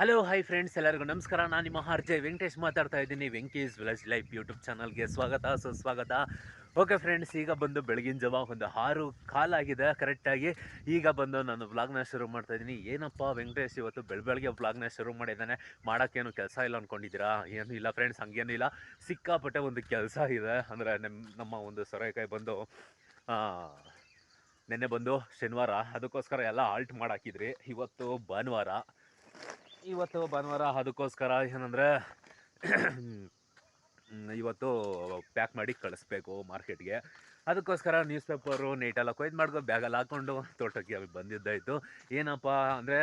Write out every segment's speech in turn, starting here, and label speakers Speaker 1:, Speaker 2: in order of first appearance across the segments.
Speaker 1: Hello hi friends ಎಲ್ಲರಿಗೂ ನಮಸ್ಕಾರ. ನಾನು ನಿಮ್ಮ ಹರ್ಜೆ ವೆಂಕಟೇಶ್ ಮಾತಾಡ್ತಾ ಇದ್ದೀನಿ ವೆಂಕೀಸ್ ವಿಲೇಜ್ ಲೈಫ್ ಯೂಟ್ಯೂಬ್ ಚಾನಲ್ಗೆ ಸ್ವಾಗತ, ಸುಸ್ವಾಗತ. ಓಕೆ ಫ್ರೆಂಡ್ಸ್ ಈಗ ಬಂದು ಬೆಳಗಿನ ಜಾವ ಒಂದು ಆರು ಕಾಲಾಗಿದೆ ಕರೆಕ್ಟಾಗಿ ಈಗ ಬಂದು ನಾನು ವ್ಲಾಗ್ನ ಶುರು ಮಾಡ್ತಾ ಇದ್ದೀನಿ. ಏನಪ್ಪ ವೆಂಕಟೇಶ್ ಇವತ್ತು ಬೆಳ ಬೆಳಗ್ಗೆ ವ್ಲಾಗ್ನ ಶುರು ಮಾಡಿದ್ದಾನೆ? ಮಾಡೋಕ್ಕೇನು ಕೆಲಸ ಇಲ್ಲ ಅಂದ್ಕೊಂಡಿದ್ದೀರಾ ಏನು ಇಲ್ಲ ಫ್ರೆಂಡ್ಸ್ ಹಂಗೇನು ಇಲ್ಲ. ಸಿಕ್ಕಾಪಟ್ಟೆ ಒಂದು ಕೆಲಸ ಇದೆ. ಅಂದರೆ ನಮ್ಮ ನಮ್ಮ ಒಂದು ಸೊರೆಕಾಯಿ ಬಂದು ನಿನ್ನೆ ನೆನ್ನೆ ಬಂದು ಶನಿವಾರ. ಅದಕ್ಕೋಸ್ಕರ ಎಲ್ಲ ಆಲ್ಟ್ ಮಾಡಾಕಿದ್ರಿ. ಇವತ್ತು ಭಾನುವಾರ. ಇವತ್ತು ಭಾನುವಾರ ಅದಕ್ಕೋಸ್ಕರ ಏನಂದರೆ ಇವತ್ತು ಪ್ಯಾಕ್ ಮಾಡಿ ಕಳಿಸ್ಬೇಕು ಮಾರ್ಕೆಟ್ಗೆ. ಅದಕ್ಕೋಸ್ಕರ ನ್ಯೂಸ್ ಪೇಪರು ನೀಟೆಲ್ಲ ಕೊಯ್ದು ಮಾಡ್ಕೊ ಬ್ಯಾಗಲ್ಲಿ ಹಾಕ್ಕೊಂಡು ತೋಟಕ್ಕೆ ಬಂದಿದ್ದಾಯಿತು ಏನಪ್ಪ ಅಂದರೆ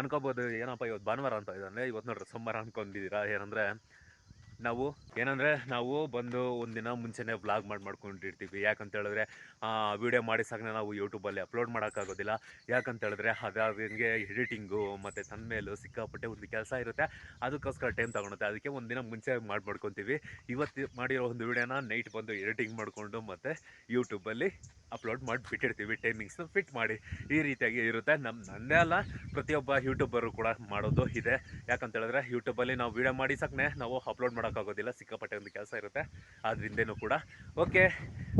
Speaker 1: ಅನ್ಕೋಬೋದು ಏನಪ್ಪ ಇವತ್ತು ಭಾನುವಾರ ಅಂತ ಇದ್ದಾರೆ. ಇವತ್ತು ನೋಡ್ರಿ ಸೋಮವಾರ ಅಂದ್ಕೊಂಡಿದ್ದೀರಾ ಏನಂದರೆ ನಾವು ಏನಂದರೆ ನಾವು ಬಂದು ಒಂದಿನ ಮುಂಚೆನೇ ಬ್ಲಾಗ್ ಮಾಡಿ ಮಾಡ್ಕೊಂಡಿರ್ತೀವಿ. ಯಾಕಂತ ಹೇಳಿದ್ರೆ ವಿಡಿಯೋ ಮಾಡಿ ನಾವು ಯೂಟ್ಯೂಬಲ್ಲಿ ಅಪ್ಲೋಡ್ ಮಾಡೋಕ್ಕಾಗೋದಿಲ್ಲ. ಯಾಕಂತ ಹೇಳಿದ್ರೆ, ಅದಾದಂಗೆ ಎಡಿಟಿಂಗು ಮತ್ತು ತಂದಮೇಲು ಸಿಕ್ಕಾಪಟ್ಟೆ ಒಂದು ಕೆಲಸ ಇರುತ್ತೆ. ಅದಕ್ಕೋಸ್ಕರ ಟೈಮ್ ತೊಗೊಳುತ್ತೆ. ಅದಕ್ಕೆ ಒಂದಿನ ಮುಂಚೆ ಮಾಡಿ ಮಾಡ್ಕೊತೀವಿ. ಇವತ್ತು ಮಾಡಿರೋ ಒಂದು ವಿಡಿಯೋನ ನೈಟ್ ಬಂದು ಎಡಿಟಿಂಗ್ ಮಾಡಿಕೊಂಡು ಮತ್ತು ಯೂಟ್ಯೂಬಲ್ಲಿ ಅಪ್ಲೋಡ್ ಮಾಡಿಬಿಟ್ಟಿರ್ತೀವಿ ಟೈಮಿಂಗ್ಸ್ನ ಫಿಟ್ ಮಾಡಿ ಈ ರೀತಿಯಾಗಿ ಇರುತ್ತೆ. ನಮ್ಮ ನನ್ನೇ ಅಲ್ಲ, ಪ್ರತಿಯೊಬ್ಬ ಯೂಟ್ಯೂಬರು ಕೂಡ ಮಾಡೋದು ಇದೆ. ಯಾಕಂತ ಹೇಳಿದ್ರೆ ಯೂಟ್ಯೂಬಲ್ಲಿ ನಾವು ವೀಡಿಯೋ ಮಾಡಿ ಸಾಕನೆ ನಾವು ಅಪ್ಲೋಡ್ ಮಾಡೋಕ್ಕಾಗೋದಿಲ್ಲ, ಸಿಕ್ಕಾಪಟ್ಟೆ ಒಂದು ಕೆಲಸ ಇರುತ್ತೆ. ಆದ್ರಿಂದೇನು ಕೂಡ. ಓಕೆ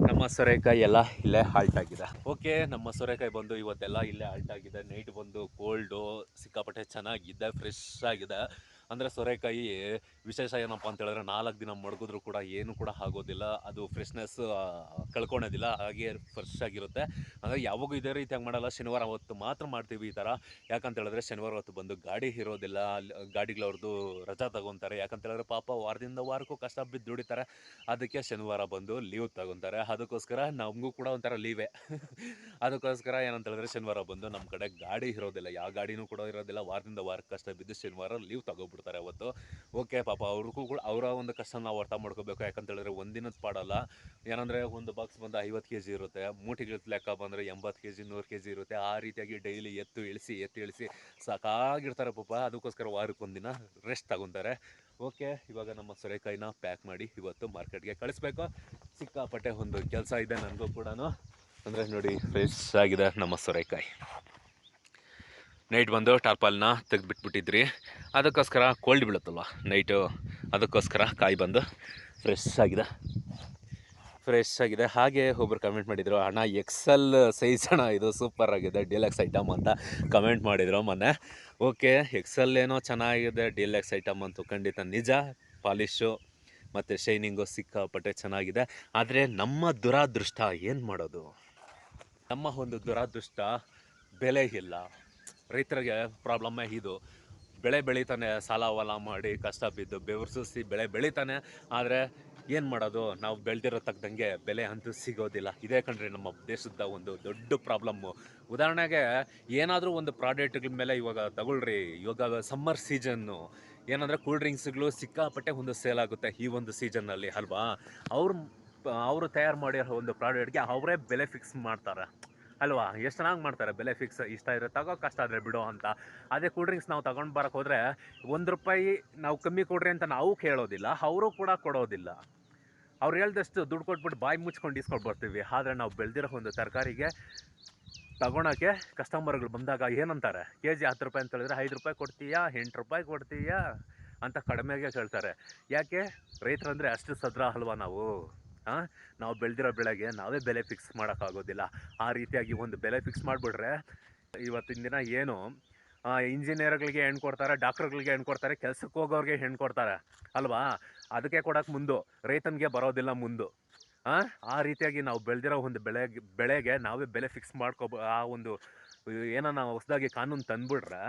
Speaker 1: ನಮ್ಮ ಸೊರೆಕಾಯಿ ಎಲ್ಲ ಇಲ್ಲೇ ಹಾಲ್ಟ್ ಆಗಿದೆ. ಓಕೆ ನಮ್ಮ ಸೊರೆಕಾಯಿ ಬಂದು ಇವತ್ತೆಲ್ಲ ಇಲ್ಲೇ ಹಾಲ್ಟ್ ಆಗಿದೆ. ನೈಟ್ ಬಂದು ಕೋಲ್ಡು ಸಿಕ್ಕಾಪಟ್ಟೆ ಚೆನ್ನಾಗಿದೆ ಫ್ರೆಶ್ ಆಗಿದೆ. ಅಂದರೆ ಸೊರೆಕಾಯಿ ವಿಶೇಷ ಏನಪ್ಪ ಅಂತ ಹೇಳಿದ್ರೆ ನಾಲ್ಕು ದಿನ ಮಡಗಿದ್ರು ಕೂಡ ಏನು ಕೂಡ ಆಗೋದಿಲ್ಲ. ಅದು ಫ್ರೆಶ್ನೆಸ್ ಕಳ್ಕೊಳೋದಿಲ್ಲ. ಹಾಗೆ ಫ್ರೆಶ್ ಆಗಿರುತ್ತೆ. ಅಂದರೆ ಯಾವಾಗೂ ಇದೇ ರೀತಿಯಾಗಿ ಮಾಡಲ್ಲ. ಶನಿವಾರ ಹೊತ್ತು ಮಾತ್ರ ಮಾಡ್ತೀವಿ ಈ ಥರ ಯಾಕಂತ ಹೇಳಿದ್ರೆ ಶನಿವಾರ ಹೊತ್ತು ಬಂದು ಗಾಡಿ ಇರೋದಿಲ್ಲ. ಗಾಡಿಗಳವ್ರದ್ದು ರಜಾ ತಗೊತಾರೆ. ಯಾಕಂತ ಹೇಳಿದ್ರೆ ಪಾಪ ವಾರದಿಂದ ವಾರಕ್ಕೂ ಕಷ್ಟ ಬಿದ್ದು ದುಡಿತಾರೆ. ಅದಕ್ಕೆ ಶನಿವಾರ ಬಂದು ಲೀವ್ ತಗೊತಾರೆ. ಅದಕ್ಕೋಸ್ಕರ ನಮಗೂ ಕೂಡ ಒಂಥರ ಲೀವೇ ಅದಕ್ಕೋಸ್ಕರ ಏನಂತ ಹೇಳಿದ್ರೆ ಶನಿವಾರ ಬಂದು ನಮ್ಮ ಕಡೆ ಗಾಡಿ ಇರೋದಿಲ್ಲ. ಯಾವ ಗಾಡಿನೂ ಕೂಡ ಇರೋದಿಲ್ಲ. ವಾರದಿಂದ ವಾರಕ್ಕೆ ಕಷ್ಟ ಬಿದ್ದು ಶನಿವಾರ ಲೀವ್ ತಗೊಬಿಡ್ತಾರೆ ಅವತ್ತು. ಓಕೆ ಪಾಪ ಅವ್ರಿಗೂ ಕೂಡ ಅವರ ಒಂದು ಕಷ್ಟ ನಾವು ಅರ್ಥ ಮಾಡ್ಕೋಬೇಕು. ಯಾಕಂತೇಳಿದ್ರೆ ಒಂದಿನದ ಪಾಡಲ್ಲ ಏನಂದರೆ ಒಂದು ಬಾಕ್ಸ್ ಬಂದು ಐವತ್ತು ಕೆ ಜಿ ಇರುತ್ತೆ. ಮೂಟಿಗಳ ಲೆಕ್ಕ ಬಂದರೆ ಎಂಬತ್ತು ಕೆ ಜಿ ನೂರು ಕೆ ಜಿ ಇರುತ್ತೆ. ಆ ರೀತಿಯಾಗಿ ಡೈಲಿ ಎತ್ತು ಇಳಿಸಿ ಎತ್ತು ಇಳಿಸಿ ಸಾಕಾಗಿರ್ತಾರೆ ಪಾಪ. ಅದಕ್ಕೋಸ್ಕರ ವಾರಕ್ಕೊಂದಿನ ರೆಸ್ಟ್ ತಗೊತಾರೆ. ಓಕೆ ಇವಾಗ ನಮ್ಮ ಸೊರೆಕಾಯಿನ ಪ್ಯಾಕ್ ಮಾಡಿ ಇವತ್ತು ಮಾರ್ಕೆಟ್ಗೆ ಕಳಿಸ್ಬೇಕು. ಸಿಕ್ಕಾಪಟ್ಟೆ ಒಂದು ಕೆಲಸ ಇದೆ ನನಗೂ ಕೂಡ ಅಂದರೆ ನೋಡಿ ಫ್ರೆಶ್ ಆಗಿದೆ ನಮ್ಮ ಸೊರೆಕಾಯಿ. ನೈಟ್ ಬಂದು ಟಾರ್ಪಾಲ್ನ ತೆಗೆದುಬಿಟ್ಬಿಟ್ಟಿದ್ರಿ. ಅದಕ್ಕೋಸ್ಕರ ಕೋಲ್ಡ್ ಬೀಳುತ್ತಲ್ವ? ನೈಟು ಅದಕ್ಕೋಸ್ಕರ ಕಾಯಿ ಬಂದು ಫ್ರೆಶ್ ಆಗಿದೆ. ಫ್ರೆಶ್ ಆಗಿದೆ. ಹಾಗೆ ಒಬ್ಬರು ಕಮೆಂಟ್ ಮಾಡಿದರು, ಅಣ್ಣ ಎಕ್ಸೆಲ್ ಸೈಜ್ ಅಣ್ಣ, ಇದು ಸೂಪರ್ ಆಗಿದೆ. ಡಿಲೆಕ್ಸ್ ಐಟಮ್ ಅಂತ ಕಮೆಂಟ್ ಮಾಡಿದರು ಮೊನ್ನೆ. ಓಕೆ ಎಕ್ಸೆಲ್ ಏನೋ ಚೆನ್ನಾಗಿದೆ. ಡಿಲೆಕ್ಸ್ ಐಟಮ್ ಅಂತೂ ಖಂಡಿತ ನಿಜ ಪಾಲಿಶು ಮತ್ತು ಶೈನಿಂಗು ಸಿಕ್ಕಾಪಟ್ಟೆ ಚೆನ್ನಾಗಿದೆ. ಆದರೆ ನಮ್ಮ ದುರಾದೃಷ್ಟ ಏನು ಮಾಡೋದು? ನಮ್ಮ ಒಂದು ದುರಾದೃಷ್ಟ ಬೆಲೆ ಇಲ್ಲ. ರೈತರಿಗೆ ಪ್ರಾಬ್ಲಮ್ಮೇ ಇದು. ಬೆಳೆ ಬೆಳೀತಾನೆ, ಸಾಲ ವಾಲ ಮಾಡಿ ಕಷ್ಟ ಬಿದ್ದು ಬೆವರು ಸುರಿಸಿ ಬೆಳೆ ಬೆಳಿತಾನೆ. ಆದರೆ ಏನು ಮಾಡೋದು? ನಾವು ಬೆಳೆದಿರೋ ತಕ್ಕಂಗೆ ಬೆಲೆ ಅಂತೂ ಸಿಗೋದಿಲ್ಲ. ಇದೇ ಕಂಡ್ರೆ ನಮ್ಮ ದೇಶದ ಒಂದು ದೊಡ್ಡ ಪ್ರಾಬ್ಲಮ್ಮು ಉದಾಹರಣೆಗೆ ಏನಾದರೂ ಒಂದು ಪ್ರಾಡಕ್ಟ್ಗಳ ಮೇಲೆ ಇವಾಗ ತಗೊಳ್ರಿ. ಇವಾಗ ಸಮ್ಮರ್ ಸೀಸನ್ನು ಏನಂದರೆ ಕೂಲ್ ಡ್ರಿಂಕ್ಸ್ಗಳು ಸಿಕ್ಕಾಪಟ್ಟೆ ಒಂದು ಸೇಲ್ ಆಗುತ್ತೆ ಈ ಒಂದು ಸೀಸನ್ನಲ್ಲಿ ಅಲ್ವಾ? ಅವ್ರು, ಅವರು ತಯಾರು ಮಾಡಿರೋ ಒಂದು ಪ್ರಾಡಕ್ಟ್ಗೆ ಅವರೇ ಬೆಲೆ ಫಿಕ್ಸ್ ಮಾಡ್ತಾರೆ. ಅಲ್ವಾ? ಎಷ್ಟು ಚೆನ್ನಾಗಿ ಮಾಡ್ತಾರೆ ಬೆಲೆ ಫಿಕ್ಸ್ ಇಷ್ಟ ಇದ್ರೆ ತಗೋ, ಕಷ್ಟ ಆದರೆ ಬಿಡೋ ಅಂತ. ಅದೇ ಕೂಲ್ ಡ್ರಿಂಕ್ಸ್ ನಾವು ತಗೊಂಡು ಬರೋಕ್ಕೆ ಹೋದರೆ ಒಂದು ರೂಪಾಯಿ ನಾವು ಕಮ್ಮಿ ಕೊಡ್ರಿ ಅಂತ ನಾವು ಕೇಳೋದಿಲ್ಲ, ಅವರು ಕೂಡ ಕೊಡೋದಿಲ್ಲ. ಅವ್ರು ಹೇಳ್ದಷ್ಟು ದುಡ್ಡು ಕೊಟ್ಬಿಟ್ಟು ಬಾಯಿ ಮುಚ್ಕೊಂಡು ಇಸ್ಕೊಂಡು ಬರ್ತೀವಿ. ಆದರೆ ನಾವು ಬೆಳೆದಿರೋ ಒಂದು ತರಕಾರಿಗೆ ತಗೊಳಕ್ಕೆ ಕಸ್ಟಮರ್ಗಳು ಬಂದಾಗ ಏನಂತಾರೆ? ಕೆ ಜಿ ಹತ್ತು ರೂಪಾಯಿ ಅಂತ ಹೇಳಿದ್ರೆ ಐದು ರೂಪಾಯಿ ಕೊಡ್ತೀಯಾ, ಎಂಟು ರೂಪಾಯಿ ಕೊಡ್ತೀಯಾ ಅಂತ ಕಡಿಮೆಗೆ ಕೇಳ್ತಾರೆ. ಯಾಕೆ? ರೈತರಂದರೆ ಅಷ್ಟು ಸದ್ರ ಅಲ್ವಾ ನಾವು? ನಾವು ಬೆಳೆದಿರೋ ಬೆಳೆಗೆ ನಾವೇ ಬೆಲೆ ಫಿಕ್ಸ್ ಮಾಡೋಕ್ಕಾಗೋದಿಲ್ಲ. ಆ ರೀತಿಯಾಗಿ ಒಂದು ಬೆಲೆ ಫಿಕ್ಸ್ ಮಾಡಿಬಿಟ್ರೆ ಇವತ್ತಿನ ದಿನ ಏನು ಇಂಜಿನಿಯರ್ಗಳಿಗೆ ಹೆಣ್ಣು ಕೊಡ್ತಾರೆ ಡಾಕ್ಟ್ರುಗಳಿಗೆ ಹೆಣ್ಣು ಕೊಡ್ತಾರೆ, ಕೆಲಸಕ್ಕೆ ಹೋಗೋರಿಗೆ ಹೆಣ್ಣು ಕೊಡ್ತಾರೆ, ಅಲ್ವಾ? ಅದಕ್ಕೆ ಕೊಡೋಕೆ ಮುಂದು, ರೈತನಿಗೆ ಬರೋದಿಲ್ಲ ಮುಂದು. ಆ ರೀತಿಯಾಗಿ ನಾವು ಬೆಳೆದಿರೋ ಒಂದು ಬೆಳೆ, ಬೆಳೆಗೆ ನಾವೇ ಬೆಲೆ ಫಿಕ್ಸ್ ಮಾಡ್ಕೋ ಆ ಒಂದು ಏನೋ ನಾವು ಹೊಸದಾಗಿ ಕಾನೂನು ತಂದ್ಬಿಟ್ರೆ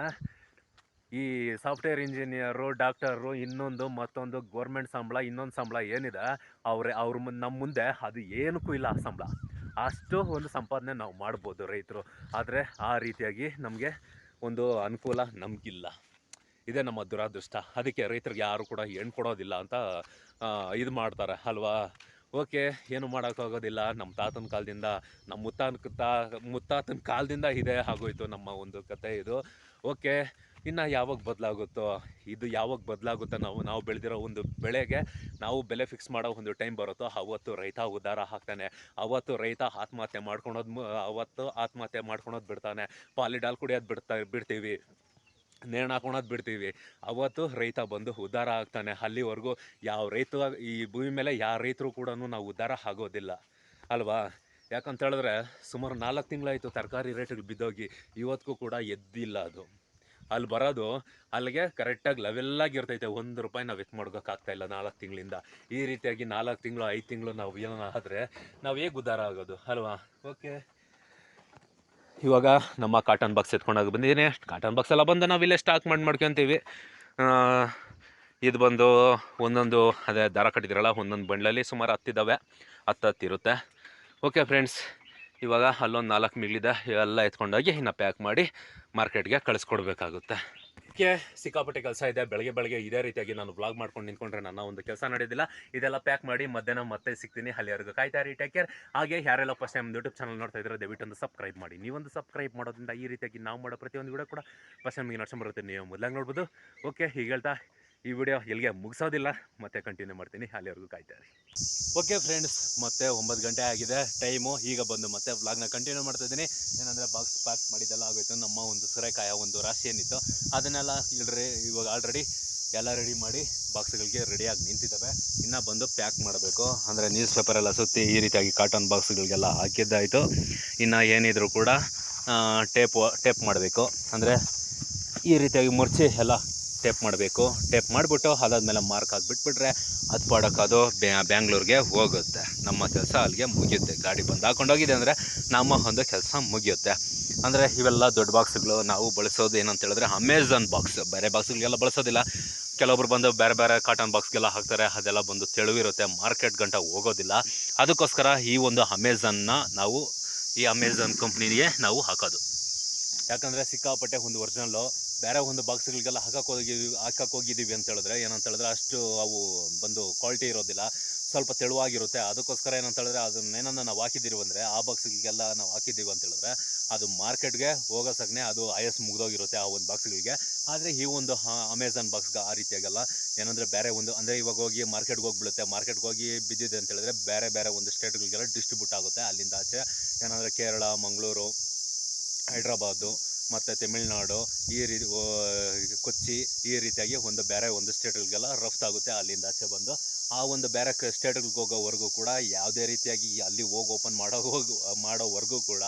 Speaker 1: ಈ ಸಾಫ್ಟ್ವೇರ್ ಇಂಜಿನಿಯರು, ಡಾಕ್ಟರು, ಇನ್ನೊಂದು ಮತ್ತೊಂದು ಗೌರ್ಮೆಂಟ್ ಸಂಬಳ, ಇನ್ನೊಂದು ಸಂಬಳ ಏನಿದೆ, ಅವ್ರೆ, ಅವ್ರ ನಮ್ಮ ಮುಂದೆ ಅದು ಏನಕ್ಕೂ ಇಲ್ಲ ಆ ಸಂಬಳ. ಅಷ್ಟು ಒಂದು ಸಂಪಾದನೆ ನಾವು ಮಾಡ್ಬೋದು ರೈತರು. ಆದರೆ ಆ ರೀತಿಯಾಗಿ ನಮಗೆ ಒಂದು ಅನುಕೂಲ ನಮಗಿಲ್ಲ. ಇದೇ ನಮ್ಮ ದುರಾದೃಷ್ಟ. ಅದಕ್ಕೆ ರೈತರಿಗೆ ಯಾರು ಕೂಡ ಹೆಣ್ಣು ಕೊಡೋದಿಲ್ಲ ಅಂತ ಇದು ಮಾಡ್ತಾರೆ ಅಲ್ವಾ? ಓಕೆ, ಏನು ಮಾಡೋಕ್ಕಾಗೋದಿಲ್ಲ. ನಮ್ಮ ತಾತನ ಕಾಲದಿಂದ ನಮ್ಮ ಮುತ್ತಾನ ತಾ, ಮುತ್ತಾತನ ಕಾಲದಿಂದ ಇದೆ ಆಗೋಯ್ತು ನಮ್ಮ ಒಂದು ಕತೆ ಇದು. ಓಕೆ ಇನ್ನು ಯಾವಾಗ ಬದಲಾಗುತ್ತೋ, ಇದು ಯಾವಾಗ ಬದಲಾಗುತ್ತೋ ನಾವು ನಾವು ಬೆಳೆದಿರೋ ಒಂದು ಬೆಳೆಗೆ ನಾವು ಬೆಲೆ ಫಿಕ್ಸ್ ಮಾಡೋ ಒಂದು ಟೈಮ್ ಬರುತ್ತೋ, ಅವತ್ತು ರೈತ ಉದ್ಧಾರ ಹಾಕ್ತಾನೆ ಅವತ್ತು ರೈತ ಆತ್ಮಹತ್ಯೆ ಮಾಡ್ಕೊಳೋದು ಅವತ್ತು ಆತ್ಮಹತ್ಯೆ ಮಾಡ್ಕೊಳೋದು ಬಿಡ್ತಾನೆ. ಪಾಲಿಡಾಲ್ ಕುಡಿಯೋದು ಬಿಡ್ತಾ, ಬಿಡ್ತೀವಿ. ನೇಣ ಹಾಕೊಳೋದು ಬಿಡ್ತೀವಿ. ಅವತ್ತು ರೈತ ಬಂದು ಉದ್ಧಾರ ಆಗ್ತಾನೆ. ಅಲ್ಲಿವರೆಗೂ ಯಾವ ರೈತ, ಈ ಭೂಮಿ ಮೇಲೆ ಯಾವ ರೈತರು ಕೂಡ ನಾವು ಉದ್ಧಾರ ಆಗೋದಿಲ್ಲ. ಅಲ್ವಾ? ಯಾಕಂತ ಹೇಳಿದ್ರೆ ಸುಮಾರು ನಾಲ್ಕು ತಿಂಗಳಾಯಿತು ತರಕಾರಿ ರೇಟ್ಗಳು ಬಿದ್ದೋಗಿ, ಇವತ್ತಿಗೂ ಕೂಡ ಎದ್ದಿಲ್ಲ ಅದು. ಅಲ್ಲಿ ಬರೋದು ಅಲ್ಲಿಗೆ ಕರೆಕ್ಟಾಗಿ ಲೆವೆಲ್ಲಾಗಿ ಇರ್ತೈತೆ ಒಂದು ರೂಪಾಯಿ ನಾವು ಎತ್ತು ಮಾಡ್ಕೋಕ್ಕಾಗ್ತಾ ಇಲ್ಲ ನಾಲ್ಕು ತಿಂಗಳಿಂದ. ಈ ರೀತಿಯಾಗಿ ನಾಲ್ಕು ತಿಂಗಳು ಐದು ತಿಂಗಳು ನಾವು ಏನೋ ಆದರೆ ನಾವು ಹೇಗೆ ಉದ್ಧಾರ ಆಗೋದು ಅಲ್ವಾ? ಓಕೆ. ಇವಾಗ ನಮ್ಮ ಕಾಟನ್ ಬಾಕ್ಸ್ ಎತ್ಕೊಂಡಾಗ ಬಂದಿದ್ದೀನಿ. ಕಾಟನ್ ಬಾಕ್ಸ್ ಎಲ್ಲ ಬಂದು ನಾವು ಇಲ್ಲೇ ಸ್ಟಾಕ್ ಮಾಡಿ ಮಾಡ್ಕೊತೀವಿ. ಇದು ಬಂದು ಒಂದೊಂದು ಅದೇ ದಾರ ಕಟ್ಟಿದಿರಲ್ಲ ಒಂದೊಂದು ಬಂಡ್ಲಲ್ಲಿ ಸುಮಾರು ಹತ್ತಿದ್ದಾವೆ ಹತ್ತು ಹತ್ತಿರುತ್ತೆ ಓಕೆ ಫ್ರೆಂಡ್ಸ್ ಇವಾಗ ಅಲ್ಲೊಂದು ನಾಲ್ಕು ಮಿಗ್ಲಿದೆ, ಇವೆಲ್ಲ ಎತ್ಕೊಂಡೋಗಿ ಇನ್ನು ಪ್ಯಾಕ್ ಮಾಡಿ ಮಾರ್ಕೆಟ್ಗೆ ಕಳಿಸ್ಕೊಡ್ಬೇಕಾಗುತ್ತೆ. ಓಕೆ ಸಿಕ್ಕಾಪಟ್ಟೆ ಕೆಲಸ ಇದೆ, ಬೆಳಗ್ಗೆ ಬೆಳಗ್ಗೆ ಇದೇ ರೀತಿಯಾಗಿ ನಾನು ಬ್ಲಾಗ್ ಮಾಡ್ಕೊಂಡು ನಿಂತ್ಕೊಂಡ್ರೆ ನನ್ನ ಒಂದು ಕೆಲಸ ನಡೆಯೋದಿಲ್ಲ ಇದೆಲ್ಲ ಪ್ಯಾಕ್ ಮಾಡಿ ಮಧ್ಯಾಹ್ನ ಮತ್ತೆ ಸಿಗ್ತೀನಿ. ಅಲ್ಲಿವರೆಗೂ ಕಾಯ್ತಾ ರೀ ಟೇಕ್ ಕೇರ್ ಹಾಗೆ ಯಾರೆಲ್ಲ ಫಸ್ಟ್ ಟೈಮ್ ಯೂಟ್ಯೂಬ್ ಚಾನಲ್ ನೋಡ್ತಾ ಇದ್ರೆ ದಯವಿಟ್ಟು ಒಂದು ಸಬ್ಸ್ಕ್ರೈಬ್ ಮಾಡಿ. ನೀವೊಂದು ಸಬ್ಸ್ಕ್ರೈಬ್ ಮಾಡೋದ್ರಿಂದ ಈ ರೀತಿಯಾಗಿ ನಾವು ಮಾಡೋ ಪ್ರತಿಯೊಂದು ವಿಡಿಯೋ ಕೂಡ ಫಸ್ಟ್ ಟೈಮಿಗೆ ನಡ್ಸ್ಕೊಂಡ್ ಬರುತ್ತೆ. ನೀವು ಮೊದಲಾಗಿ ನೋಡ್ಬೋದು. ಓಕೆ ಹೀಗೆ ಹೇಳ್ತಾ ಈ ವಿಡಿಯೋ ಎಲ್ಲಿಗೆ ಮುಗಿಸೋದಿಲ್ಲ, ಮತ್ತೆ ಕಂಟಿನ್ಯೂ ಮಾಡ್ತೀನಿ. ಅಲ್ಲಿವರೆಗೂ ಕಾಯ್ತಾ ಇರಿ. ಓಕೆ ಫ್ರೆಂಡ್ಸ್ ಮತ್ತೆ ಒಂಬತ್ತು ಗಂಟೆ ಆಗಿದೆ. ಟೈಮು ಈಗ ಬಂದು ಮತ್ತೆ ವ್ಲಾಗ್ನ ಕಂಟಿನ್ಯೂ ಮಾಡ್ತಾ ಇದ್ದೀನಿ. ಏನಂದರೆ ಬಾಕ್ಸ್ ಪ್ಯಾಕ್ ಮಾಡಿದ್ದೆಲ್ಲ ಆಗೋಯ್ತು. ನಮ್ಮ ಒಂದು ಸೂರೆಕಾಯ ಒಂದು ರಾಶಿ ಏನಿತ್ತು, ಅದನ್ನೆಲ್ಲ ಇಲ್ರಿ, ಇವಾಗ ಆಲ್ರೆಡಿ ಎಲ್ಲ ರೆಡಿ ಮಾಡಿ ಬಾಕ್ಸ್ಗಳಿಗೆ ರೆಡಿಯಾಗಿ ನಿಂತಿದ್ದಾವೆ. ಇನ್ನೂ ಬಂದು ಪ್ಯಾಕ್ ಮಾಡಬೇಕು. ಅಂದರೆ ನ್ಯೂಸ್ ಪೇಪರೆಲ್ಲ ಸುತ್ತಿ ಈ ರೀತಿಯಾಗಿ ಕಾಟನ್ ಬಾಕ್ಸ್ಗಳಿಗೆಲ್ಲ ಹಾಕಿದ್ದಾಯಿತು. ಇನ್ನು ಏನಿದ್ರು ಕೂಡ ಟೇಪ್ ಟೇಪ್ ಮಾಡಬೇಕು. ಅಂದರೆ ಈ ರೀತಿಯಾಗಿ ಮುರ್ಚಿ ಎಲ್ಲ ಟೇಪ್ ಮಾಡಬೇಕು. ಟೇಪ್ ಮಾಡಿಬಿಟ್ಟು ಅದಾದಮೇಲೆ ಮಾರ್ಕ್ ಹಾಕ್ಬಿಟ್ಬಿಟ್ರೆ ಅದು ಪಾಡಕ್ಕೆ ಅದು ಬ್ಯಾಂಗ್ಳೂರಿಗೆ ಹೋಗುತ್ತೆ. ನಮ್ಮ ಕೆಲಸ ಅಲ್ಲಿಗೆ ಮುಗಿಯುತ್ತೆ. ಗಾಡಿ ಬಂದು ಹಾಕೊಂಡೋಗಿದೆ ಅಂದರೆ ನಮ್ಮ ಒಂದು ಕೆಲಸ ಮುಗಿಯುತ್ತೆ. ಅಂದರೆ ಇವೆಲ್ಲ ದೊಡ್ಡ ಬಾಕ್ಸ್ಗಳು ನಾವು ಬಳಸೋದು ಏನಂತ ಹೇಳಿದ್ರೆ ಅಮೆಝಾನ್ ಬಾಕ್ಸ್ ಬೇರೆ ಬಾಕ್ಸ್ಗಳಿಗೆಲ್ಲ ಬಳಸೋದಿಲ್ಲ. ಕೆಲವೊಬ್ರು ಬಂದು ಬೇರೆ ಬೇರೆ ಕಾಟನ್ ಬಾಕ್ಸ್ಗೆಲ್ಲ ಹಾಕ್ತಾರೆ. ಅದೆಲ್ಲ ಬಂದು ತೆಳುವಿರುತ್ತೆ. ಮಾರ್ಕೆಟ್ ಗಂಟ ಹೋಗೋದಿಲ್ಲ. ಅದಕ್ಕೋಸ್ಕರ ಈ ಒಂದು ಅಮೆಝಾನ್ನ ನಾವು ಈ ಅಮೆಝಾನ್ ಕಂಪ್ನಿಗೆ ನಾವು ಹಾಕೋದು. ಯಾಕಂದರೆ ಸಿಕ್ಕಾಪಟ್ಟೆ ಒಂದು ಒರಿಜಿನಲ್ಲು ಬೇರೆ ಒಂದು ಬಾಕ್ಸ್ಗಳಿಗೆಲ್ಲ ಹಾಕಕ್ಕೆ ಹೋಗಿದ್ದೀವಿ ಹಾಕಕ್ಕೆ ಹೋಗಿದ್ದೀವಿ ಅಂತ ಹೇಳಿದ್ರೆ ಏನಂತ ಹೇಳಿದ್ರೆ ಅಷ್ಟು ಅವು ಬಂದು ಕ್ವಾಲಿಟಿ ಇರೋದಿಲ್ಲ. ಸ್ವಲ್ಪ ತೆಳುವಾಗಿರುತ್ತೆ. ಅದಕ್ಕೋಸ್ಕರ ಏನಂತ ಹೇಳಿದ್ರೆ ಅದನ್ನೇನನ್ನ ನಾವು ಹಾಕಿದ್ದೀವಿ ಅಂದರೆ ಆ ಬಾಕ್ಸ್ಗಳಿಗೆಲ್ಲ ನಾವು ಹಾಕಿದ್ದೀವಿ ಅಂತ ಹೇಳಿದ್ರೆ ಅದು ಮಾರ್ಕೆಟ್ಗೆ ಹೋಗೋ ಸಗನೆ ಅದು ಐಎಸ್ ಮುಗ್ದೋಗಿರುತ್ತೆ ಆ ಒಂದು ಬಾಕ್ಸ್ಗಳಿಗೆ. ಆದರೆ ಈ ಒಂದು ಅಮೆಝಾನ್ ಬಾಕ್ಸ್ಗೆ ಆ ರೀತಿಯಾಗಲ್ಲ. ಏನಂದರೆ ಬೇರೆ ಒಂದು ಅಂದರೆ ಇವಾಗ ಹೋಗಿ ಮಾರ್ಕೆಟ್ಗೆ ಹೋಗ್ಬಿಡುತ್ತೆ. ಮಾರ್ಕೆಟ್ಗೆ ಹೋಗಿ ಬಿದ್ದಿದೆ ಅಂತ ಹೇಳಿದ್ರೆ ಬೇರೆ ಬೇರೆ ಒಂದು ಸ್ಟೇಟ್ಗಳಿಗೆಲ್ಲ ಡಿಸ್ಟ್ರಿಬ್ಯೂಟ್ ಆಗುತ್ತೆ ಅಲ್ಲಿಂದ ಆಚೆ. ಏನಂದರೆ ಕೇರಳ, ಮಂಗಳೂರು, ಹೈದ್ರಾಬಾದು ಮತ್ತು ತಮಿಳ್ನಾಡು, ಈ ರೀತಿ ಕೊಚ್ಚಿ, ಈ ರೀತಿಯಾಗಿ ಒಂದು ಬೇರೆ ಒಂದು ಸ್ಟೇಟ್ಗಳಿಗೆಲ್ಲ ರಫ್ತಾಗುತ್ತೆ ಅಲ್ಲಿಂದ ಆಚೆ ಬಂದು. ಆ ಒಂದು ಬೇರೆ ಕ ಸ್ಟೇಟ್ಗಳಿಗೆ ಹೋಗೋವರೆಗೂ ಕೂಡ ಯಾವುದೇ ರೀತಿಯಾಗಿ ಅಲ್ಲಿ ಹೋಗಿ ಓಪನ್ ಮಾಡೋ ಹೋಗಿ, ಮಾಡೋವರೆಗೂ ಕೂಡ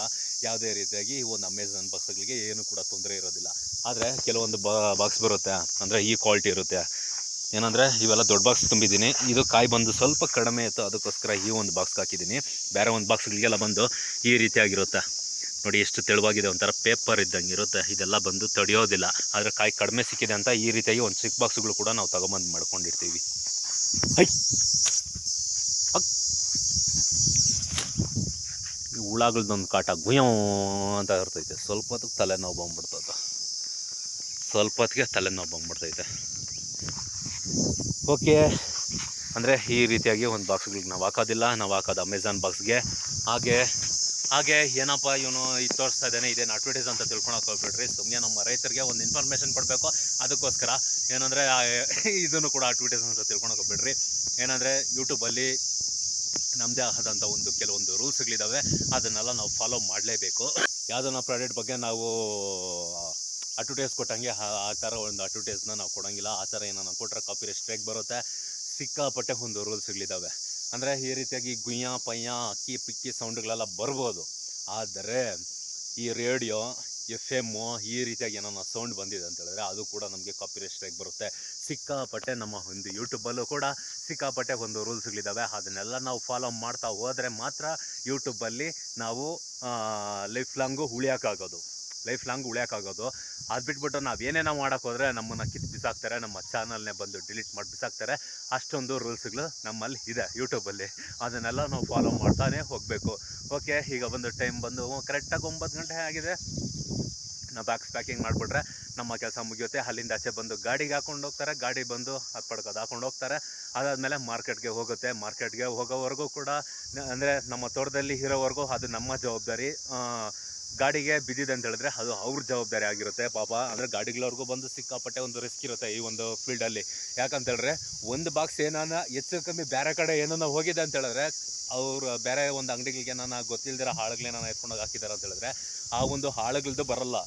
Speaker 1: ಯಾವುದೇ ರೀತಿಯಾಗಿ ಈ ಒಂದು ಅಮೆಝಾನ್ ಬಾಕ್ಸ್ಗಳಿಗೆ ಏನು ಕೂಡ ತೊಂದರೆ ಇರೋದಿಲ್ಲ. ಆದರೆ ಕೆಲವೊಂದು ಬಾಕ್ಸ್ ಬರುತ್ತೆ. ಅಂದರೆ ಈ ಕ್ವಾಲಿಟಿ ಇರುತ್ತೆ. ಏನಂದರೆ ಇವೆಲ್ಲ ದೊಡ್ಡ ಬಾಕ್ಸ್ ತುಂಬಿದ್ದೀನಿ. ಇದು ಕಾಯಿ ಬಂದು ಸ್ವಲ್ಪ ಕಡಿಮೆ ಇತ್ತು. ಅದಕ್ಕೋಸ್ಕರ ಈ ಒಂದು ಬಾಕ್ಸ್ಗೆ ಹಾಕಿದ್ದೀನಿ. ಬೇರೆ ಒಂದು ಬಾಕ್ಸ್ಗಳಿಗೆಲ್ಲ ಬಂದು ಈ ರೀತಿಯಾಗಿರುತ್ತೆ. ನೋಡಿ ಎಷ್ಟು ತೆಳುವಾಗಿದೆ ಒಂಥರ ಪೇಪರ್ ಇದ್ದಂಗೆ ಇರುತ್ತೆ. ಇದೆಲ್ಲ ಬಂದು ತಡೆಯೋದಿಲ್ಲ. ಆದರೆ ಕಾಯಿ ಕಡಿಮೆ ಸಿಕ್ಕಿದೆ ಅಂತ ಈ ರೀತಿಯಾಗಿ ಒಂದು ಚಿಕ್ಕ ಬಾಕ್ಸ್ಗಳು ಕೂಡ ನಾವು ತಗೊಂಬಂದು ಮಾಡ್ಕೊಂಡಿರ್ತೀವಿ. ಹೈ. ಈ ಹುಳಗಳ್ದೊಂದು ಕಾಟ ಗುಯೋ ಅಂತ ಇರ್ತೈತೆ. ಸ್ವಲ್ಪ ಹೊತ್ತಿಗೆ ತಲೆನೋವು ಬಂದ್ಬಿಡ್ತದೆ. ಸ್ವಲ್ಪ ಹೊತ್ತಿಗೆ ತಲೆನೋವು ಬಂದ್ಬಿಡ್ತೈತೆ. ಓಕೆ. ಅಂದರೆ ಈ ರೀತಿಯಾಗಿ ಒಂದು ಬಾಕ್ಸ್ಗಳಿಗೆ ನಾವು ಹಾಕೋದಿಲ್ಲ. ನಾವು ಹಾಕೋದು ಅಮೆಝಾನ್ ಬಾಕ್ಸ್ಗೆ ಹಾಗೆ ಹಾಗೆ ಏನಪ್ಪ ಇವನು ಈ ತೋರಿಸ್ತಾ ಇದ್ದಾನೆ ಇದೇನು ಅಡ್ವರ್ಟೈಸ್ ಅಂತ ತಿಳ್ಕೊಳಕ್ಕೆ ಹೋಗ್ಬಿಡ್ರಿ ಸುಮ್ಮನೆ ನಮ್ಮ ರೈತರಿಗೆ ಒಂದು ಇನ್ಫಾರ್ಮೇಷನ್ ಕೊಡಬೇಕು. ಅದಕ್ಕೋಸ್ಕರ ಏನಂದರೆ ಇದನ್ನು ಕೂಡ ಅಡ್ವರ್ಟೈಸ್ ಅಂತ ತಿಳ್ಕೊಳಕ್ಕೆ ಹೋಗ್ಬಿಡ್ರಿ ಏನಂದರೆ ಯೂಟ್ಯೂಬಲ್ಲಿ ನಮ್ಮದೇ ಆದಂಥ ಒಂದು ಕೆಲವೊಂದು ರೂಲ್ಸ್ಗಳಿದ್ದಾವೆ ಅದನ್ನೆಲ್ಲ ನಾವು ಫಾಲೋ ಮಾಡಲೇಬೇಕು. ಯಾವುದನ್ನ ಪ್ರಾಡಕ್ಟ್ ಬಗ್ಗೆ ನಾವು ಅಡ್ವರ್ಟೈಸ್ ಕೊಟ್ಟಂಗೆ, ಆ ಥರ ಒಂದು ಅಡ್ವರ್ಟೈಸ್ನ ನಾವು ಕೊಡೋಂಗಿಲ್ಲ. ಆ ಥರ ಏನೋ ಕೊಟ್ಟರೆ ಕಾಪಿ ಸ್ಟ್ರೈಕ್ ಬರುತ್ತೆ. ಸಿಕ್ಕಾಪಟ್ಟೆ ಒಂದು ರೂಲ್ಸ್ಗಳಿದ್ದಾವೆ ಅಂದರೆ ಈ ರೀತಿಯಾಗಿ ಗುಯ್ಯ ಪಯ್ಯ ಅಕ್ಕಿ ಪಿಕ್ಕಿ ಸೌಂಡ್ಗಳೆಲ್ಲ ಬರ್ಬೋದು. ಆದರೆ ಈ ರೇಡಿಯೋ ಎಫ್ ಎಮ್ಮು ಈ ರೀತಿಯಾಗಿ ಏನೋ ಸೌಂಡ್ ಬಂದಿದೆ ಅಂತ ಹೇಳಿದ್ರೆ ಅದು ಕೂಡ ನಮಗೆ ಕಾಪಿ ಸ್ಟ್ರೈಕ್ ಬರುತ್ತೆ. ಸಿಕ್ಕಾಪಟ್ಟೆ ನಮ್ಮ ಒಂದು ಯೂಟ್ಯೂಬಲ್ಲೂ ಕೂಡ ಸಿಕ್ಕಾಪಟ್ಟೆ ಒಂದು ರೂಲ್ಸ್ಗಳಿದ್ದಾವೆ ಅದನ್ನೆಲ್ಲ ನಾವು ಫಾಲೋ ಮಾಡ್ತಾ ಹೋದರೆ ಮಾತ್ರ ಯೂಟ್ಯೂಬಲ್ಲಿ ನಾವು ಲೈಫ್ ಲಾಂಗು ಉಳಿಯೋಕ್ಕಾಗೋದು ಲೈಫ್ ಲಾಂಗ್ ಉಳಿಯೋಕ್ಕಾಗೋದು ಅದು ಬಿಟ್ಬಿಟ್ಟು ನಾವು ಏನೇನೋ ಮಾಡೋಕೆ ಹೋದರೆ ನಮ್ಮನ್ನು ಕಿತ್ತು ಬಿಸಾಕ್ತಾರೆ, ನಮ್ಮ ಚಾನಲ್ನೇ ಬಂದು ಡಿಲೀಟ್ ಮಾಡಿ ಬಿಸಾಕ್ತಾರೆ. ಅಷ್ಟೊಂದು ರೂಲ್ಸ್ಗಳು ನಮ್ಮಲ್ಲಿ ಇದೆ ಯೂಟ್ಯೂಬಲ್ಲಿ ಅದನ್ನೆಲ್ಲ ನಾವು ಫಾಲೋ ಮಾಡ್ತಾನೆ ಹೋಗಬೇಕು. ಓಕೆ ಈಗ ಬಂದು ಟೈಮ್ ಬಂದು ಕರೆಕ್ಟಾಗಿ ಒಂಬತ್ತು ಗಂಟೆ ಆಗಿದೆ. ನಾವು ಬ್ಯಾಗ್ಸ್ ಪ್ಯಾಕಿಂಗ್ ಮಾಡಿಬಿಟ್ರೆ ನಮ್ಮ ಕೆಲಸ ಮುಗಿಯುತ್ತೆ. ಅಲ್ಲಿಂದ ಆಚೆ ಬಂದು ಗಾಡಿಗೆ ಹಾಕೊಂಡು ಹೋಗ್ತಾರೆ. ಗಾಡಿ ಬಂದು ಅದು ಪಡ್ಕೋದು ಹಾಕೊಂಡು ಹೋಗ್ತಾರೆ. ಅದಾದಮೇಲೆ ಮಾರ್ಕೆಟ್ಗೆ ಹೋಗುತ್ತೆ. ಮಾರ್ಕೆಟ್ಗೆ ಹೋಗೋವರೆಗೂ ಕೂಡ ಅಂದರೆ ನಮ್ಮ ತೋಟದಲ್ಲಿ ಇರೋವರೆಗೂ ಅದು ನಮ್ಮ ಜವಾಬ್ದಾರಿ. ಗಾಡಿಗೆ ಬಿದ್ದಿದೆ ಅಂತ ಹೇಳಿದ್ರೆ ಅದು ಅವ್ರ ಜವಾಬ್ದಾರಿ ಆಗಿರುತ್ತೆ. ಪಾಪ ಅಂದರೆ ಗಾಡಿಗಳವ್ರಿಗೂ ಬಂದು ಸಿಕ್ಕಾಪಟ್ಟೆ ಒಂದು ರಿಸ್ಕ್ ಇರುತ್ತೆ ಈ ಒಂದು ಫೀಲ್ಡಲ್ಲಿ ಯಾಕಂತ ಹೇಳಿದ್ರೆ ಒಂದು ಬಾಕ್ಸ್ ಏನಾನ ಹೆಚ್ಚು ಕಮ್ಮಿ ಬೇರೆ ಕಡೆ ಏನಾನ ಹೋಗಿದೆ ಅಂತ ಹೇಳಿದ್ರೆ ಅವ್ರು ಬೇರೆ ಒಂದು ಅಂಗಡಿಗಳಿಗೆ ನಾನು ಗೊತ್ತಿಲ್ದಿರೋ ಹಾಳುಗಳೇನಾನ ಎತ್ಕೊಂಡೋಗಿ ಹಾಕಿದ್ದಾರೆ ಅಂತ ಹೇಳಿದ್ರೆ ಆ ಒಂದು ಹಾಳುಗಳದ್ದು ಬರಲ್ಲ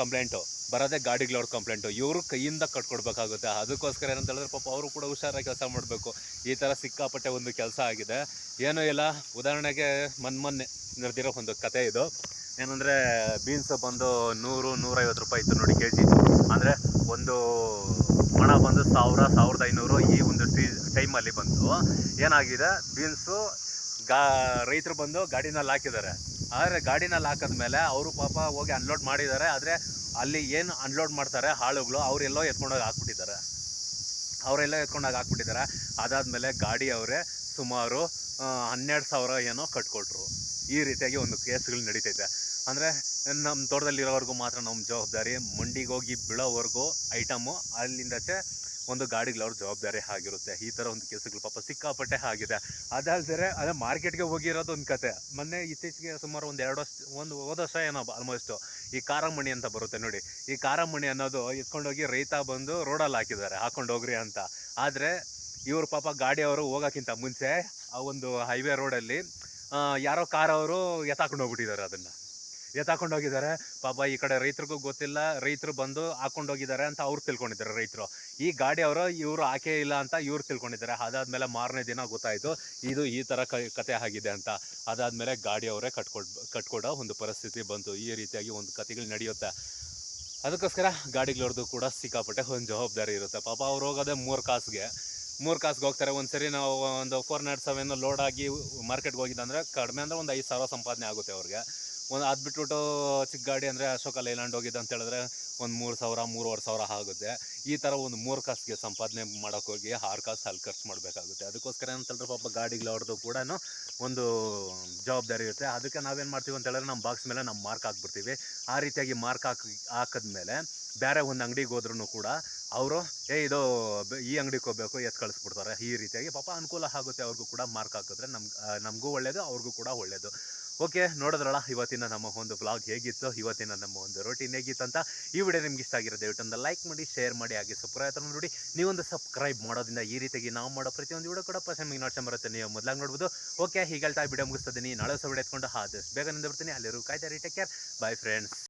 Speaker 1: ಕಂಪ್ಲೇಂಟು ಬರೋದೇ ಗಾಡಿಗಳವ್ರ ಕಂಪ್ಲೇಂಟು ಇವರು ಕೈಯಿಂದ ಕಟ್ಕೊಡ್ಬೇಕಾಗುತ್ತೆ. ಅದಕ್ಕೋಸ್ಕರ ಏನಂತ ಹೇಳಿದ್ರೆ ಪಾಪ ಅವರು ಕೂಡ ಹುಷಾರಾಗಿ ಕೆಲಸ ಮಾಡಬೇಕು. ಈ ಥರ ಸಿಕ್ಕಾಪಟ್ಟೆ ಒಂದು ಕೆಲಸ ಆಗಿದೆ. ಏನೂ ಇಲ್ಲ. ಉದಾಹರಣೆಗೆ ಮೊನ್ನೆ ಮೊನ್ನೆ ನಡೆದಿರೋ ಒಂದು ಕತೆ ಇದು. ಏನಂದರೆ ಬೀನ್ಸ್ ಬಂದು ನೂರು, ನೂರೈವತ್ತು ರೂಪಾಯಿ ಇತ್ತು ನೋಡಿ ಕೆ ಜಿ ಅಂದರೆ ಒಂದು ಹಣ ಬಂದು ಸಾವಿರ, ಸಾವಿರದ ಐನೂರು ಈ ಒಂದು ಟೀ, ಟೈಮಲ್ಲಿ ಬಂದು ಏನಾಗಿದೆ? ಬೀನ್ಸು ಗಾ, ರೈತರು ಬಂದು ಗಾಡಿನಲ್ಲಿ ಹಾಕಿದ್ದಾರೆ. ಆದರೆ ಗಾಡಿನಲ್ಲಿ ಹಾಕಿದ್ಮೇಲೆ ಅವರು ಪಾಪ ಹೋಗಿ ಅನ್ಲೋಡ್ ಮಾಡಿದ್ದಾರೆ. ಆದರೆ ಅಲ್ಲಿ ಏನು ಅನ್ಲೋಡ್ ಮಾಡ್ತಾರೆ ಹಾಳುಗಳು ಅವರೆಲ್ಲೋ ಎತ್ಕೊಂಡೋಗಿ ಹಾಕ್ಬಿಟ್ಟಿದ್ದಾರೆ. ಅವರೆಲ್ಲ ಎತ್ಕೊಂಡೋಗಿ ಹಾಕ್ಬಿಟ್ಟಿದ್ದಾರೆ. ಅದಾದಮೇಲೆ ಗಾಡಿ ಅವರೇ ಸುಮಾರು ಹನ್ನೆರಡು ಸಾವಿರ ಏನೋ ಕಟ್ಕೊಟ್ರು. ಈ ರೀತಿಯಾಗಿ ಒಂದು ಕೇಸ್ಗಳು ನಡೀತೈತೆ. ಅಂದರೆ ನಮ್ಮ ತೋಟದಲ್ಲಿರೋವರೆಗೂ ಮಾತ್ರ ನಮ್ಮ ಜವಾಬ್ದಾರಿ ಮಂಡಿಗೆ ಹೋಗಿ ಬೀಳೋವರೆಗೂ ಐಟಮು ಅಲ್ಲಿಂದಚೆ ಒಂದು ಗಾಡಿಗಳವ್ರ ಜವಾಬ್ದಾರಿ ಆಗಿರುತ್ತೆ. ಈ ಥರ ಒಂದು ಕೆಲಸಗಳು ಪಾಪ ಸಿಕ್ಕಾಪಟ್ಟೆ ಆಗಿದೆ. ಅದಲ್ದರೆ ಅದೇ ಮಾರ್ಕೆಟ್ಗೆ ಹೋಗಿರೋದು ಒಂದು ಕತೆ. ಮೊನ್ನೆ ಇತ್ತೀಚೆಗೆ ಸುಮಾರು ಒಂದು ಎರಡು ವರ್ಷ, ಒಂದು ಹೋದ ವರ್ಷ ಏನೋ ಆಲ್ಮೋಸ್ಟು ಈ ಕಾರಮಣಿ ಅಂತ ಬರುತ್ತೆ ನೋಡಿ. ಈ ಕಾರಮಣಿ ಅನ್ನೋದು ಎತ್ಕೊಂಡೋಗಿ ರೈತ ಬಂದು ರೋಡಲ್ಲಿ ಹಾಕಿದ್ದಾರೆ. ಹಾಕೊಂಡು ಹೋಗ್ರಿ ಅಂತ. ಆದರೆ ಇವ್ರ ಪಾಪ ಗಾಡಿಯವರು ಹೋಗೋಕ್ಕಿಂತ ಮುಂಚೆ ಆ ಒಂದು ಹೈವೇ ರೋಡಲ್ಲಿ ಯಾರೋ ಕಾರ್ ಅವರು ಎತ್ತಾಕೊಂಡು ಹೋಗ್ಬಿಟ್ಟಿದ್ದಾರೆ ಅದನ್ನು. ಎತ್ತಾಕೊಂಡು ಹೋಗಿದ್ದಾರೆ. ಪಾಪ ಈ ಕಡೆ ರೈತರಿಗೂ ಗೊತ್ತಿಲ್ಲ. ರೈತರು ಬಂದು ಹಾಕೊಂಡು ಹೋಗಿದ್ದಾರೆ ಅಂತ ಅವ್ರು ತಿಳ್ಕೊಂಡಿದ್ದಾರೆ ರೈತರು. ಈ ಗಾಡಿ ಅವರು, ಇವರು ಹಾಕೇ ಇಲ್ಲ ಅಂತ ಇವ್ರು ತಿಳ್ಕೊಂಡಿದ್ದಾರೆ. ಅದಾದಮೇಲೆ ಮಾರನೇ ದಿನ ಗೊತ್ತಾಯಿತು. ಇದು ಈ ಥರ ಕತೆ ಆಗಿದೆ ಅಂತ. ಅದಾದಮೇಲೆ ಗಾಡಿಯವರೇ ಕಟ್ಕೊಡ್, ಕಟ್ಕೊಡೋ ಒಂದು ಪರಿಸ್ಥಿತಿ ಬಂತು. ಈ ರೀತಿಯಾಗಿ ಒಂದು ಕತೆಗಳು ನಡೆಯುತ್ತೆ. ಅದಕ್ಕೋಸ್ಕರ ಗಾಡಿಗಳವ್ರದ್ದು ಕೂಡ ಸಿಕ್ಕಾಪಟ್ಟೆ ಒಂದು ಜವಾಬ್ದಾರಿ ಇರುತ್ತೆ. ಪಾಪ ಅವ್ರು ಹೋಗೋದೇ ಮೂರು ಕಾಸಿಗೆ. ಮೂರು ಕಾಸಿಗೆ ಹೋಗ್ತಾರೆ. ಒಂದು ಸರಿ ನಾವು ಒಂದು ಫೋರ್ ನಾಟ್ ಸೆವೆನ್ ಲೋಡ್ ಆಗಿ ಮಾರ್ಕೆಟ್ಗೆ ಹೋಗಿದ್ದಂದ್ರೆ ಕಡಿಮೆ ಅಂದರೆ ಒಂದು ಐದು ಸಾವಿರ ಸಂಪಾದನೆ ಆಗುತ್ತೆ ಅವ್ರಿಗೆ. ಒಂದು ಅದು ಬಿಟ್ಬಿಟ್ಟು ಚಿಕ್ಕ ಗಾಡಿ ಅಂದರೆ ಅಶೋಕ ಲೈಲ್ಯಾಂಡ್ ಹೋಗಿದ್ದು ಅಂತ ಹೇಳಿದ್ರೆ ಒಂದು ಮೂರು ಸಾವಿರ, ಮೂರುವರೆ ಸಾವಿರ ಆಗುತ್ತೆ. ಈ ಥರ ಒಂದು ಮೂರು ಕಾಸಿಗೆ ಸಂಪಾದನೆ ಮಾಡೋಕೆ ಹೋಗಿ ಆರು ಕಾಸು ಅಲ್ಲಿ ಖರ್ಚು ಮಾಡಬೇಕಾಗುತ್ತೆ. ಅದಕ್ಕೋಸ್ಕರ ಏನಂತ ಹೇಳಿದ್ರೆ ಪಾಪ ಗಾಡಿಗಳವ್ರದ್ದು ಕೂಡ ಒಂದು ಜವಾಬ್ದಾರಿ ಇರುತ್ತೆ. ಅದಕ್ಕೆ ನಾವೇನು ಮಾಡ್ತೀವಿ ಅಂತ ಹೇಳಿದ್ರೆ ನಮ್ಮ ಬಾಕ್ಸ್ ಮೇಲೆ ನಮ್ಮ ಮಾರ್ಕ್ ಹಾಕ್ಬಿಡ್ತೀವಿ. ಆ ರೀತಿಯಾಗಿ ಮಾರ್ಕ್ ಹಾಕಿ, ಹಾಕಿದ್ಮೇಲೆ ಬೇರೆ ಒಂದು ಅಂಗಡಿಗೆ ಹೋದ್ರೂ ಕೂಡ ಅವರು, ಏ, ಇದು ಈ ಅಂಗಡಿಗೆ ಹೋಗ್ಬೇಕು, ಎತ್ತು ಕಳಿಸ್ಬಿಡ್ತಾರೆ. ಈ ರೀತಿಯಾಗಿ ಪಾಪ ಅನುಕೂಲ ಆಗುತ್ತೆ ಅವ್ರಿಗೂ ಕೂಡ ಮಾರ್ಕ್ ಹಾಕಿದ್ರೆ ನಮ್ಗೆ ನಮಗೂ ಒಳ್ಳೆಯದು ಅವ್ರಿಗೂ ಕೂಡ ಒಳ್ಳೆಯದು ಓಕೆ, ನೋಡಿದ್ರಲ್ಲ, ಇವತ್ತಿನ ನಮ್ಮ ಒಂದು ಬ್ಲಾಗ್ ಹೇಗಿತ್ತು, ಇವತ್ತಿನ ನಮ್ಮ ಒಂದು ರೋಟೀನ್ ಹೇಗಿತ್ತು ಅಂತ ಈ ವಿಡಿಯೋ ನಿಮ್ಗೆ ಇಷ್ಟ ಆಗಿರೋ ದಯವಿಟ್ಟು ಒಂದು ಲೈಕ್ ಮಾಡಿ ಶೇರ್ ಮಾಡಿ, ಹಾಗೆ ಸುಪ್ರಯತ್ನ ನೋಡಿ, ನೀವೊಂದು ಸಬ್ಸ್ಕ್ರೈಬ್ ಮಾಡೋದ್ರಿಂದ ಈ ರೀತಿಯಾಗಿ ನಾವು ಮಾಡೋ ಪ್ರತಿಯೊಂದು ವಿಡಿಯೋ ಕೂಡ ಫಸ್ಟ್ ನಿಮಗೆ ನೋಡ್ತಾ ಬರುತ್ತೆ, ನೀವು ಮೊದಲಾಗಿ ನೋಡ್ಬೋದು. ಓಕೆ ಹೀಗೆ ಹೇಳ್ತಾ ವಿಡಿಯೋ ಮುಗಿಸ್ತಿದ್ದೀನಿ ನಾಳೆ ಹೊಸ ವಿಡಿಯೋ ಎತ್ಕೊಂಡು, ಆದಷ್ಟು ಬೇಗ ನಿಂದ ಬರ್ತೀನಿ ಅಲ್ಲಿರು ಕಾಯ್ತಾ ಟೇಕ್ ಕೇರ್ ಬೈ ಫ್ರೆಂಡ್ಸ್